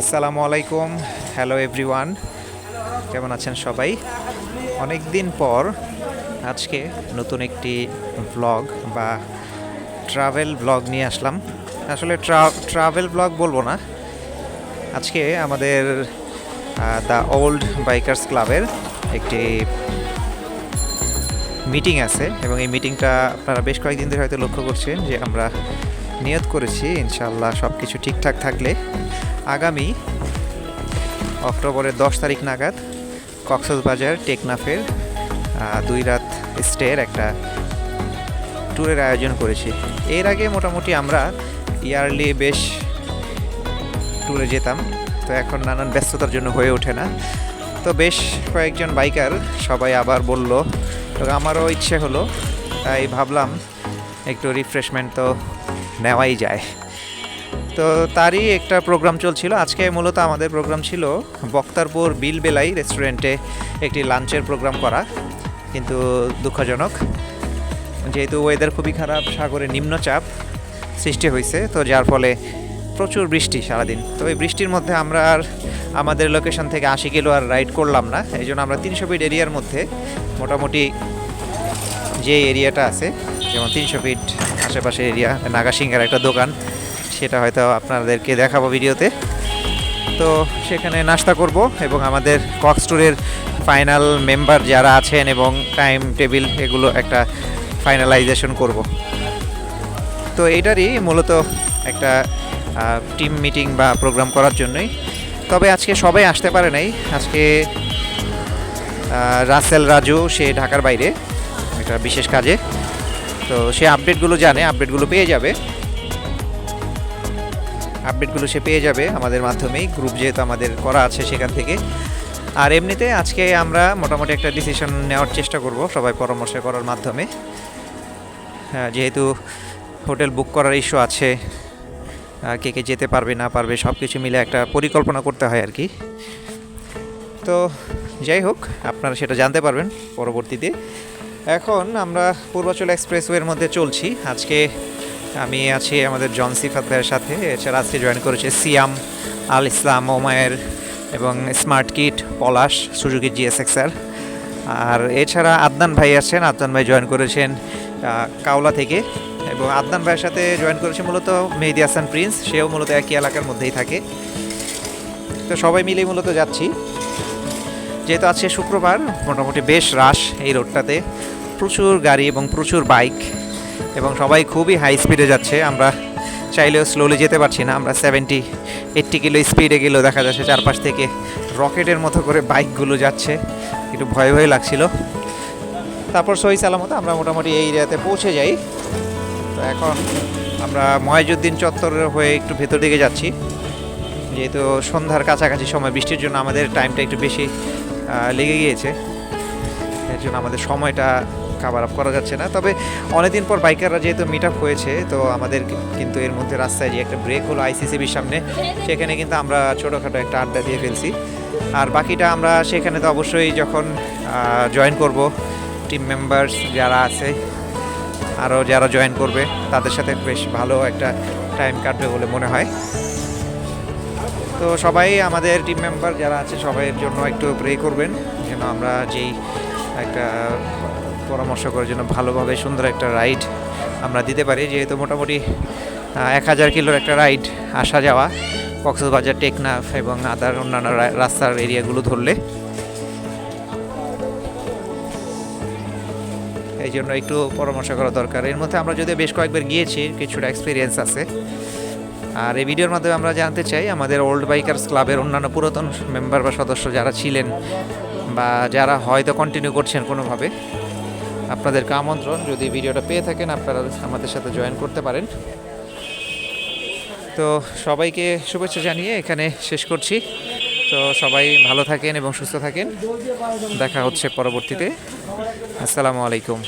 আসসালামু আলাইকুম। Hello everyone কেমন আছেন সবাই? অনেক দিন পর আজকে নতুন একটি ব্লগ বা ট্রাভেল ব্লগ নিয়ে আসলাম। আসলে ট্রাভেল ব্লগ বলব না। আজকে আমাদের দ্য ওল্ড বাইকার্স ক্লাবের একটি মিটিং আছে এবং এই মিটিংটা আপনারা বেশ কয়েকদিন ধরে হয়তো লক্ষ্য করছেন যে আমরা নিয়ত করেছি ইনশাল্লাহ সব কিছু ঠিকঠাক থাকলে। আগামী অক্টোবরের দশ তারিখ নাগাদ কক্সবাজার টেকনাফের দুই রাত স্টের একটা ট্যুরের আয়োজন করেছি। এর আগে মোটামুটি আমরা ইয়ারলি বেশ ট্যুরে যেতাম, তো এখন নানান ব্যস্ততার জন্য হয়ে ওঠে না। তো বেশ কয়েকজন বাইকার সবাই আবার বলল, তো আমারও ইচ্ছে হলো, তাই ভাবলাম একটু রিফ্রেশমেন্ট তো নেওয়াই যায়। তো তারই একটা প্রোগ্রাম চলছিল। আজকে মূলত আমাদের প্রোগ্রাম ছিল বক্তারপুর বিলবেলাই রেস্টুরেন্টে একটি লাঞ্চের প্রোগ্রাম করা। কিন্তু দুঃখজনক, যেহেতু ওয়েদার খুবই খারাপ, সাগরে নিম্নচাপ সৃষ্টি হয়েছে, তো যার ফলে প্রচুর বৃষ্টি সারাদিন। তো এই বৃষ্টির মধ্যে আমরা আর আমাদের লোকেশন থেকে আশি কিলো আর রাইড করলাম না। এই জন্য আমরা তিনশো ফিট এরিয়ার মধ্যে মোটামুটি যে এরিয়াটা আছে, যেমন তিনশো ফিট আশেপাশের এরিয়া নাগাসিংহের একটা দোকান সেটা হয়তো আপনাদেরকে দেখাবো ভিডিওতে। তো সেখানে নাস্তা করব এবং আমাদের কক্স ট্যুরের ফাইনাল মেম্বার যারা আছেন এবং টাইম টেবিল এগুলো একটা ফাইনালাইজেশন করব। তো এটারই মূলত একটা টিম মিটিং বা প্রোগ্রাম করার জন্যই। তবে আজকে সবাই আসতে পারে নাই। আজকে রাসেল রাজু, সে ঢাকার বাইরে, একটা বিশেষ কাজে। তো সে আপডেটগুলো জানে, আপডেটগুলো পেয়ে যাবে। আপডেটগুলো সে পেয়ে যাবে আমাদের মাধ্যমেই গ্রুপ যেহেতু আমাদের করা আছে সেখান থেকে। আর এমনিতে আজকে আমরা মোটামুটি একটা ডিসিশন নেওয়ার চেষ্টা করব সবাই পরামর্শ করার মাধ্যমে। হ্যাঁ, যেহেতু হোটেল বুক করার ইস্যু আছে কে কে যেতে পারবে না পারবে সব কিছু মিলে একটা পরিকল্পনা করতে হয় আর কি তো যাই হোক আপনারা সেটা জানতে পারবেন পরবর্তীতে। এখন আমরা পূর্বাচল এক্সপ্রেসওয়ের মধ্যে চলছি। আজকে আমি আছি আমাদের জন সিফাত ভাইয়ের সাথে, এছাড়া আজকে জয়েন করেছে সিয়াম আল ইসলাম ওমায়ের এবং smart kit Palash Suzuki GSXR আর এছাড়া আদনান ভাই আছেন, আদনান ভাই জয়েন করেছেন কাওলা থেকে। এবং আদনান ভাইয়ের সাথে জয়েন করেছে মূলত মেহেদি হাসান প্রিন্স, সেও মূলত একই এলাকার মধ্যেই থাকে। তো সবাই মিলেই মূলত যাচ্ছি। যেহেতু আজকে শুক্রবার, মোটামুটি বেশ রাশ এই রোডটাতে। প্রচুর গাড়ি এবং প্রচুর বাইক। এবং সবাই খুবই হাই স্পিডে যাচ্ছে। আমরা চাইলেও স্লোলি যেতে পারছি না। আমরা সেভেন্টি এইট্টি কিলো স্পিডে গেলেও দেখা যাচ্ছে চারপাশ থেকে রকেটের মতো করে বাইকগুলো যাচ্ছে। একটু ভয় ভয় লাগছিল। তারপর সহি সালামত, আমরা মোটামুটি এই এরিয়াতে পৌঁছে যাই। তো এখন আমরা ময়জুদ্দিন চত্বর হয়ে একটু ভেতর দিকে যাচ্ছি। যেহেতু সন্ধ্যার কাছাকাছি সময়, বৃষ্টির জন্য আমাদের টাইমটা একটু বেশি লেগে গিয়েছে। এর জন্য আমাদের সময়টা কাভার আপ করা যাচ্ছে না। তবে অনেকদিন পর বাইকাররা যেহেতু মিট আপ হয়েছে, তো আমাদের কিন্তু এর মধ্যে রাস্তায় যে একটা ব্রেক হলো আইসিসিবির সামনে, সেখানে কিন্তু আমরা ছোটোখাটো একটা আড্ডা দিয়ে ফেলছি। আর বাকিটা আমরা সেখানে তো অবশ্যই যখন জয়েন করব টিম মেম্বার্স যারা আছে আরও যারা জয়েন করবে, তাদের সাথে বেশ ভালো একটা টাইম কাটবে বলে মনে হয়। তো সবাই আমাদের টিম মেম্বার যারা আছে, সবাইয়ের জন্য একটু প্রে করবেন। যেন আমরা যেই একটা পরামর্শ করার জন্য ভালোভাবে সুন্দর একটা রাইড আমরা দিতে পারি। যেহেতু মোটামুটি এক হাজার কিলোর একটা রাইড আসা যাওয়া কক্সবাজার, টেকনাফ এবং আদার অন্যান্য রাস্তার এরিয়াগুলো ধরলে। এই জন্য একটু পরামর্শ করা দরকার। এর মধ্যে আমরা যদি বেশ কয়েকবার গিয়েছি, কিছুটা এক্সপিরিয়েন্স আছে। আর এই ভিডিওর মাধ্যমে আমরা জানতে চাই, আমাদের ওল্ড বাইকার্স ক্লাবের অন্যান্য পুরাতন মেম্বার বা সদস্য যারা ছিলেন বা যারা হয়তো কন্টিনিউ করছেন কোনোভাবে আপনাদেরকে আমন্ত্রণ, যদি ভিডিওটা পেয়ে থাকেন, আপনারা আমাদের সাথে জয়েন করতে পারেন। তো সবাইকে শুভেচ্ছা জানিয়ে এখানে শেষ করছি। তো সবাই ভালো থাকেন এবং সুস্থ থাকেন। দেখা হচ্ছে পরবর্তীতে। আসসালামু আলাইকুম।